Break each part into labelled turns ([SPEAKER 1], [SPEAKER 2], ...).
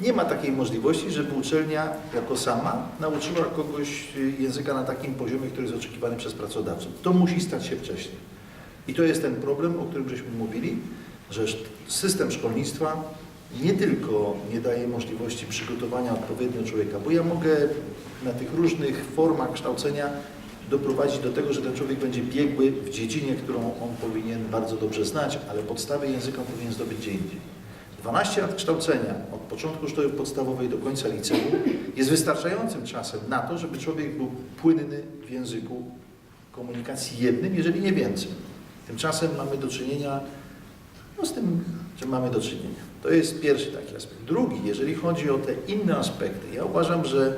[SPEAKER 1] Nie ma takiej możliwości, żeby uczelnia jako sama nauczyła kogoś y, języka na takim poziomie, który jest oczekiwany przez pracodawców. To musi stać się wcześniej. I to jest ten problem, o którym żeśmy mówili, że system szkolnictwa nie tylko nie daje możliwości przygotowania odpowiednio człowieka, bo ja mogę na tych różnych formach kształcenia doprowadzić do tego, że ten człowiek będzie biegły w dziedzinie, którą on powinien bardzo dobrze znać, ale podstawy języka powinien zdobyć gdzie indziej. 12 lat kształcenia od początku szkoły podstawowej do końca liceum jest wystarczającym czasem na to, żeby człowiek był płynny w języku komunikacji jednym, jeżeli nie więcej. Tymczasem mamy do czynienia no, z tym, czym mamy do czynienia. To jest pierwszy taki aspekt. Drugi, jeżeli chodzi o te inne aspekty, ja uważam, że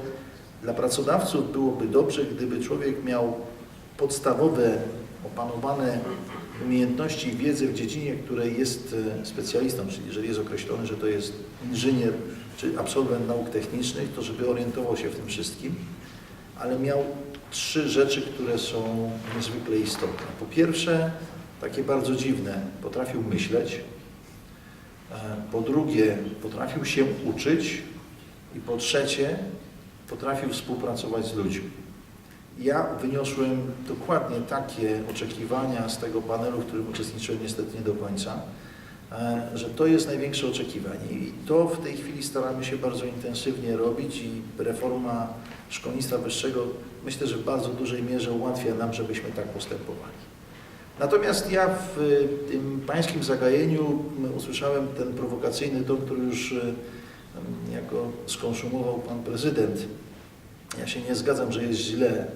[SPEAKER 1] dla pracodawców byłoby dobrze, gdyby człowiek miał podstawowe, opanowane umiejętności i wiedzę w dziedzinie, której jest e, specjalistą, czyli jeżeli jest określony, że to jest inżynier czy absolwent nauk technicznych, to żeby orientował się w tym wszystkim, ale miał trzy rzeczy, które są niezwykle istotne. Po pierwsze, takie bardzo dziwne, potrafił myśleć, E, po drugie, potrafił się uczyć i po trzecie, potrafił współpracować z ludźmi. Ja wyniosłem dokładnie takie oczekiwania z tego panelu, w którym uczestniczyłem niestety nie do końca, e, że to jest największe oczekiwanie i to w tej chwili staramy się bardzo intensywnie robić i reforma szkolnictwa wyższego myślę, że w bardzo dużej mierze ułatwia nam, żebyśmy tak postępowali. Natomiast ja w y, tym pańskim zagajeniu usłyszałem ten prowokacyjny ton, który już m, jako skonsumował pan prezydent. Ja się nie zgadzam, że jest źle.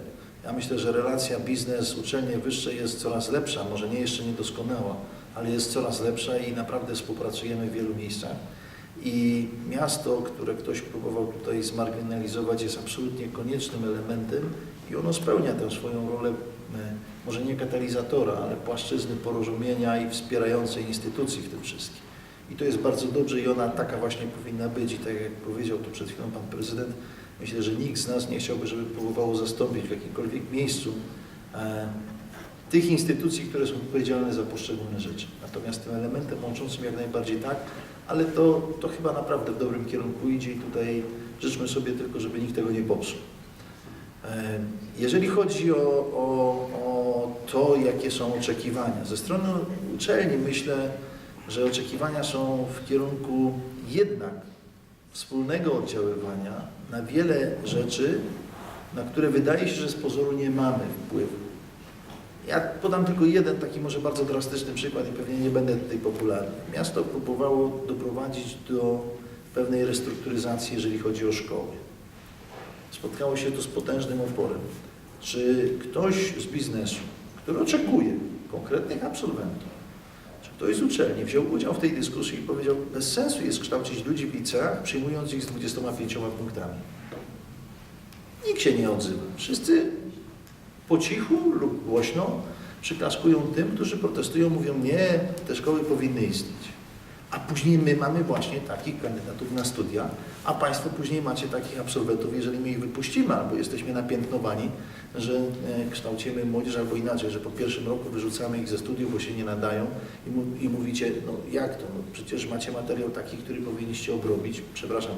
[SPEAKER 1] Ja myślę, że relacja biznes-uczelnie wyższe jest coraz lepsza, może nie jeszcze niedoskonała, ale jest coraz lepsza i naprawdę współpracujemy w wielu miejscach. I miasto, które ktoś próbował tutaj zmarginalizować, jest absolutnie koniecznym elementem i ono spełnia tę swoją rolę, e, może nie katalizatora, ale płaszczyzny porozumienia i wspierającej instytucji w tym wszystkim. I to jest bardzo dobrze i ona taka właśnie powinna być. I tak jak powiedział tu przed chwilą pan prezydent, myślę, że nikt z nas nie chciałby, żeby próbowało zastąpić w jakimkolwiek miejscu e, tych instytucji, które są odpowiedzialne za poszczególne rzeczy. Natomiast tym elementem łączącym jak najbardziej tak, ale to, to chyba naprawdę w dobrym kierunku idzie i tutaj życzmy sobie tylko, żeby nikt tego nie popsuł. E, Jeżeli chodzi o, o, o to, jakie są oczekiwania, ze strony uczelni myślę, że oczekiwania są w kierunku jednak wspólnego oddziaływania na wiele rzeczy, na które wydaje się, że z pozoru nie mamy wpływu. Ja podam tylko jeden taki może bardzo drastyczny przykład i pewnie nie będę tutaj popularny. Miasto próbowało doprowadzić do pewnej restrukturyzacji, jeżeli chodzi o szkoły. Spotkało się to z potężnym oporem. Czy ktoś z biznesu, który oczekuje konkretnych absolwentów, ktoś z uczelni wziął udział w tej dyskusji i powiedział, bez sensu jest kształcić ludzi w liceach, przyjmując ich z 25 punktami. Nikt się nie odzywa. Wszyscy po cichu lub głośno przyklaskują tym, którzy protestują, mówią nie, te szkoły powinny istnieć. A później my mamy właśnie takich kandydatów na studia, a Państwo później macie takich absolwentów, jeżeli my ich wypuścimy, albo jesteśmy napiętnowani, że e, kształcimy młodzież, albo inaczej, że po pierwszym roku wyrzucamy ich ze studiów, bo się nie nadają i, i mówicie, no jak to, no przecież macie materiał taki, który powinniście obrobić, przepraszam,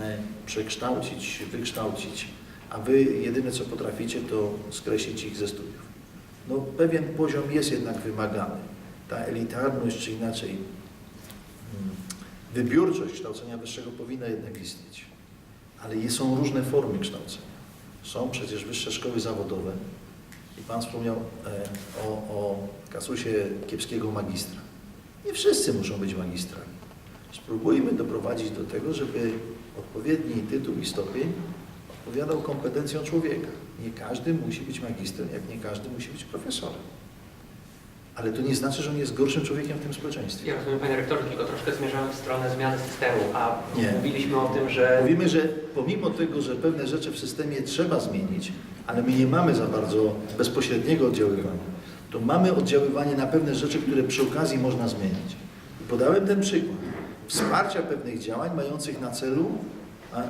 [SPEAKER 1] e, przekształcić, wykształcić, a Wy jedyne co potraficie, to skreślić ich ze studiów. No pewien poziom jest jednak wymagany. Ta elitarność, czy inaczej wybiórczość kształcenia wyższego powinna jednak istnieć. Ale są różne formy kształcenia. Są przecież wyższe szkoły zawodowe. I Pan wspomniał e, o, o kasusie kiepskiego magistra. Nie wszyscy muszą być magistrami. Spróbujmy doprowadzić do tego, żeby odpowiedni tytuł i stopień odpowiadał kompetencjom człowieka. Nie każdy musi być magistrem, jak nie każdy musi być profesorem. Ale to nie znaczy, że on jest gorszym człowiekiem w tym społeczeństwie.
[SPEAKER 2] Ja rozumiem, panie rektorze, tylko troszkę zmierzamy w stronę zmiany systemu, a
[SPEAKER 1] Nie.
[SPEAKER 2] mówiliśmy o tym, że
[SPEAKER 1] Mówimy, że pomimo tego, że pewne rzeczy w systemie trzeba zmienić, ale my nie mamy za bardzo bezpośredniego oddziaływania, to mamy oddziaływanie na pewne rzeczy, które przy okazji można zmienić. I podałem ten przykład. Wsparcia pewnych działań mających na celu, a,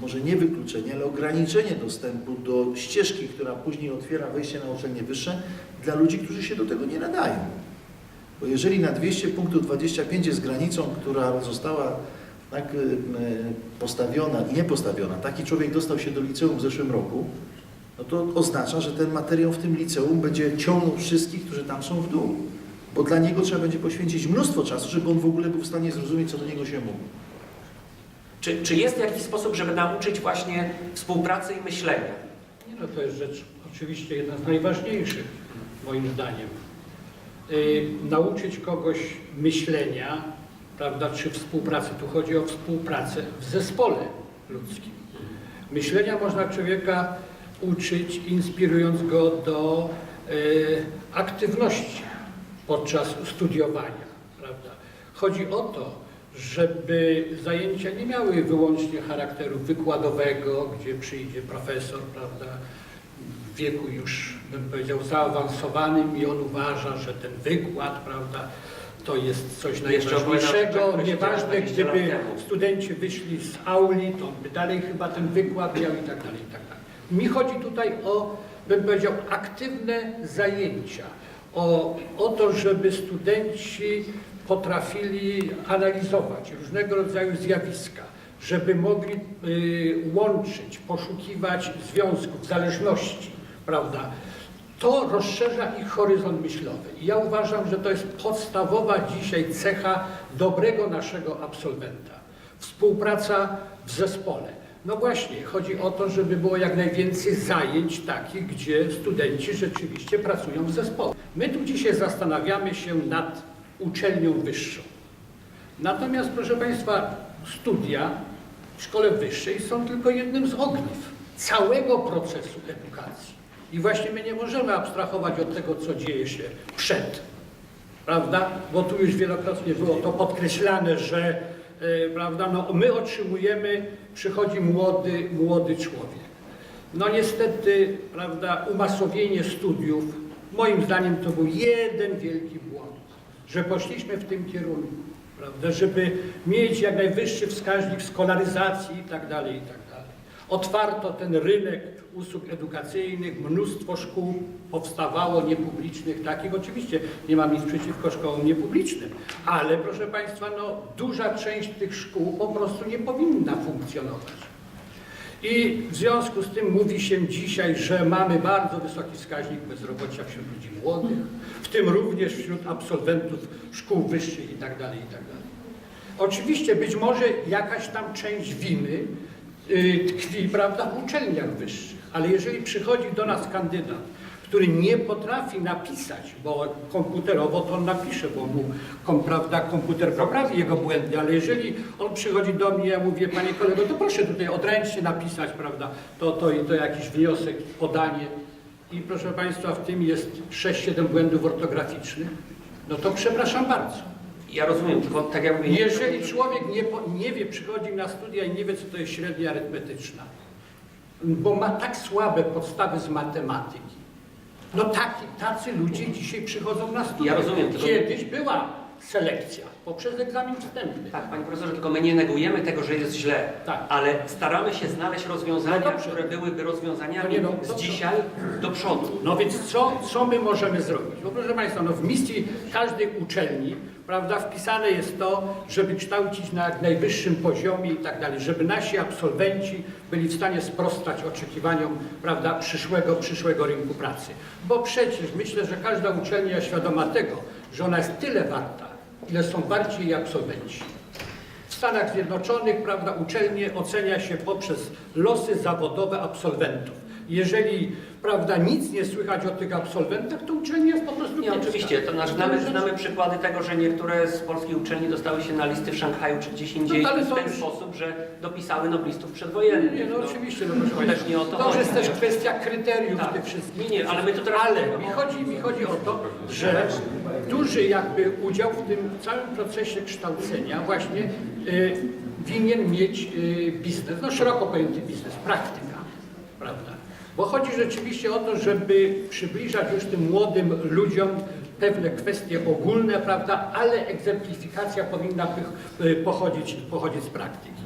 [SPEAKER 1] może nie wykluczenie, ale ograniczenie dostępu do ścieżki, która później otwiera wejście na uczelnie wyższe dla ludzi, którzy się do tego nie nadają. Bo jeżeli na 200 punktów 25 jest granicą, która została tak, y, y, postawiona i niepostawiona, taki człowiek dostał się do liceum w zeszłym roku, no to oznacza, że ten materiał w tym liceum będzie ciągnął wszystkich, którzy tam są w dół. Bo dla niego trzeba będzie poświęcić mnóstwo czasu, żeby on w ogóle był w stanie zrozumieć, co do niego się mówi.
[SPEAKER 2] Czy, czy jest jakiś sposób, żeby nauczyć właśnie współpracy i myślenia?
[SPEAKER 3] Nie no, to jest rzecz oczywiście jedna z najważniejszych, moim zdaniem. Yy, nauczyć kogoś myślenia, prawda, czy współpracy. Tu chodzi o współpracę w zespole ludzkim. Myślenia można człowieka uczyć, inspirując go do yy, aktywności podczas studiowania, prawda. Chodzi o to, żeby zajęcia nie miały wyłącznie charakteru wykładowego, gdzie przyjdzie profesor, prawda, w wieku już, bym powiedział, zaawansowanym i on uważa, że ten wykład, prawda, to jest coś najważniejszego. Nieważne,
[SPEAKER 2] 20 lat
[SPEAKER 3] gdyby studenci wyszli z auli, to on by dalej chyba ten wykład miał i tak dalej, i tak dalej. Mi chodzi tutaj o, bym powiedział, aktywne zajęcia, o, o to, żeby studenci potrafili analizować różnego rodzaju zjawiska, żeby mogli y, łączyć, poszukiwać związków, zależności, prawda? To rozszerza ich horyzont myślowy. I ja uważam, że to jest podstawowa dzisiaj cecha dobrego naszego absolwenta. Współpraca w zespole. No właśnie, chodzi o to, żeby było jak najwięcej zajęć takich, gdzie studenci rzeczywiście pracują w zespole. My tu dzisiaj zastanawiamy się nad uczelnią wyższą. Natomiast, proszę Państwa, studia w szkole wyższej są tylko jednym z ogniw całego procesu edukacji. I właśnie my nie możemy abstrahować od tego, co dzieje się przed, prawda? Bo tu już wielokrotnie było to podkreślane, że e, prawda, no, my otrzymujemy, przychodzi młody, młody człowiek. No niestety, prawda, umasowienie studiów, moim zdaniem to był jeden wielki błąd, że poszliśmy w tym kierunku, prawda, żeby mieć jak najwyższy wskaźnik skolaryzacji i tak dalej, i tak. Otwarto ten rynek usług edukacyjnych, mnóstwo szkół powstawało niepublicznych takich. Oczywiście nie mam nic przeciwko szkołom niepublicznym, ale proszę Państwa, no, duża część tych szkół po prostu nie powinna funkcjonować. I w związku z tym mówi się dzisiaj, że mamy bardzo wysoki wskaźnik bezrobocia wśród ludzi młodych, w tym również wśród absolwentów szkół wyższych itd. itd. Oczywiście być może jakaś tam część winy tkwi prawda, w uczelniach wyższych, ale jeżeli przychodzi do nas kandydat, który nie potrafi napisać, bo komputerowo to on napisze, bo mu kom, prawda, komputer poprawi jego błędy, ale jeżeli on przychodzi do mnie, ja mówię, panie kolego, to proszę tutaj odręcznie napisać, prawda, to, to, to jakiś wniosek, podanie. I proszę państwa, w tym jest 6-7 błędów ortograficznych, no to przepraszam bardzo.
[SPEAKER 2] Ja rozumiem, tylko tak jak mówię...
[SPEAKER 3] Jeżeli człowiek nie, nie wie, przychodzi na studia i nie wie, co to jest średnia arytmetyczna, bo ma tak słabe podstawy z matematyki, no taki, tacy ludzie dzisiaj przychodzą na studia.
[SPEAKER 2] Ja rozumiem,
[SPEAKER 3] Kiedyś była selekcja poprzez egzamin wstępny.
[SPEAKER 2] Tak, panie profesorze, tylko my nie negujemy tego, że jest źle,
[SPEAKER 3] Tak.
[SPEAKER 2] ale staramy się znaleźć rozwiązania,
[SPEAKER 3] No
[SPEAKER 2] które byłyby rozwiązaniami
[SPEAKER 3] No nie, no,
[SPEAKER 2] z dzisiaj do przodu.
[SPEAKER 3] No więc co, co my możemy zrobić? No proszę Państwa, no w misji każdej uczelni prawda, wpisane jest to, żeby kształcić na jak najwyższym poziomie i tak dalej, żeby nasi absolwenci byli w stanie sprostać oczekiwaniom prawda, przyszłego, przyszłego rynku pracy. Bo przecież myślę, że każda uczelnia świadoma tego, że ona jest tyle warta, ile są warci jej absolwenci. W Stanach Zjednoczonych prawda, uczelnie ocenia się poprzez losy zawodowe absolwentów. Jeżeli prawda, nic nie słychać o tych absolwentach, to uczelnia jest po prostu
[SPEAKER 2] Nie, oczywiście, to
[SPEAKER 3] To
[SPEAKER 2] znamy, znamy przykłady tego, że niektóre z polskich uczelni dostały się na listy w Szanghaju czy gdzieś indziej
[SPEAKER 3] No, ale
[SPEAKER 2] w
[SPEAKER 3] to
[SPEAKER 2] ten
[SPEAKER 3] już-
[SPEAKER 2] sposób, że dopisały noblistów przedwojennych.
[SPEAKER 3] Nie, no oczywiście, no proszę Państwa.
[SPEAKER 2] też nie o to
[SPEAKER 3] To
[SPEAKER 2] chodzi.
[SPEAKER 3] jest też kwestia kryteriów
[SPEAKER 2] Tak.
[SPEAKER 3] tych wszystkich.
[SPEAKER 2] Nie, nie, ale my tu teraz
[SPEAKER 3] Ale mi
[SPEAKER 2] o-
[SPEAKER 3] chodzi, mi chodzi o to, że duży jakby udział w tym całym procesie kształcenia właśnie y, winien mieć y, biznes, no szeroko pojęty biznes, praktyka, prawda? Bo chodzi rzeczywiście o to, żeby przybliżać już tym młodym ludziom pewne kwestie ogólne, prawda, ale egzemplifikacja powinna y, pochodzić, pochodzić z praktyki.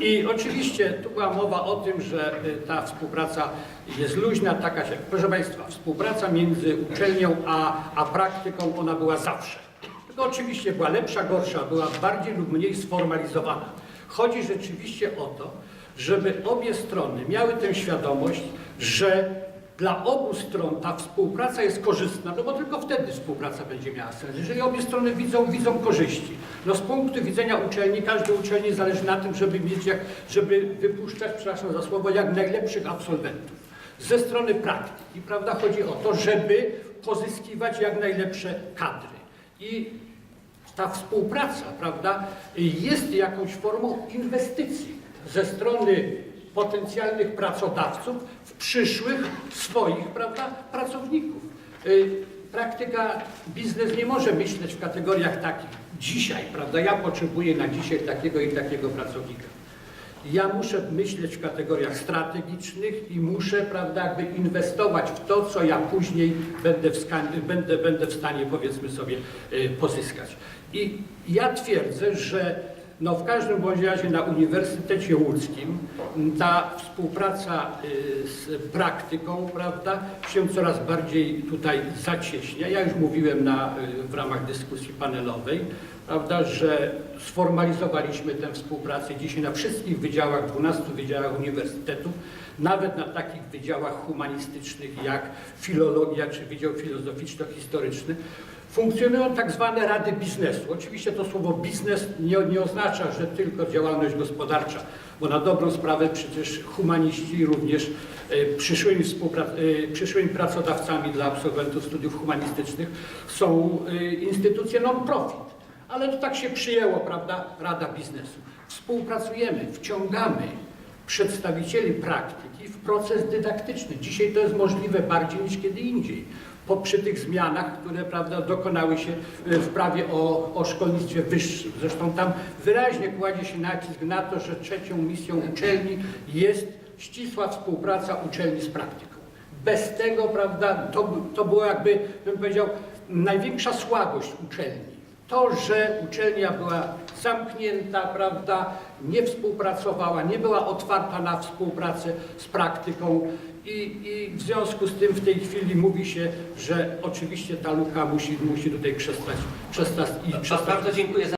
[SPEAKER 3] I oczywiście tu była mowa o tym, że y, ta współpraca jest luźna, taka się. Proszę Państwa, współpraca między uczelnią a, a praktyką, ona była zawsze. Tylko oczywiście była lepsza, gorsza, była bardziej lub mniej sformalizowana. Chodzi rzeczywiście o to, żeby obie strony miały tę świadomość, że dla obu stron ta współpraca jest korzystna, no bo tylko wtedy współpraca będzie miała sens. Jeżeli obie strony widzą, widzą korzyści. No z punktu widzenia uczelni, każdej uczelni zależy na tym, żeby mieć, jak, żeby wypuszczać, przepraszam za słowo, jak najlepszych absolwentów. Ze strony praktyki, prawda, chodzi o to, żeby pozyskiwać jak najlepsze kadry. I ta współpraca, prawda, jest jakąś formą inwestycji ze strony potencjalnych pracodawców w przyszłych swoich, prawda, pracowników. Y, Praktyka, biznes nie może myśleć w kategoriach takich. Dzisiaj, prawda, ja potrzebuję na dzisiaj takiego i takiego pracownika. Ja muszę myśleć w kategoriach strategicznych i muszę, prawda, jakby inwestować w to, co ja później będę w, będę, będę w stanie, powiedzmy sobie, y, pozyskać. I ja twierdzę, że no w każdym bądź razie na Uniwersytecie Łódzkim ta współpraca y, z praktyką, prawda, się coraz bardziej tutaj zacieśnia. Ja już mówiłem na, y, w ramach dyskusji panelowej, prawda, że sformalizowaliśmy tę współpracę dzisiaj na wszystkich wydziałach, 12 wydziałach uniwersytetów, nawet na takich wydziałach humanistycznych jak filologia czy Wydział Filozoficzno-Historyczny. Funkcjonują tak zwane rady biznesu. Oczywiście to słowo biznes nie, nie oznacza, że tylko działalność gospodarcza, bo na dobrą sprawę przecież humaniści również e, przyszłymi, e, przyszłymi pracodawcami dla absolwentów studiów humanistycznych są e, instytucje non-profit. Ale to tak się przyjęło, prawda, Rada Biznesu. Współpracujemy, wciągamy przedstawicieli praktyki w proces dydaktyczny. Dzisiaj to jest możliwe bardziej niż kiedy indziej. Po, przy tych zmianach, które prawda, dokonały się e, w prawie o, o szkolnictwie wyższym. Zresztą tam wyraźnie kładzie się nacisk na to, że trzecią misją uczelni jest ścisła współpraca uczelni z praktyką. Bez tego, prawda, to, to było jakby, bym powiedział, największa słabość uczelni. To, że uczelnia była zamknięta, prawda, nie współpracowała, nie była otwarta na współpracę z praktyką i, i w związku z tym w tej chwili mówi się, że oczywiście ta luka musi, musi tutaj przestać, przestać i przestać
[SPEAKER 2] Bardzo dziękuję za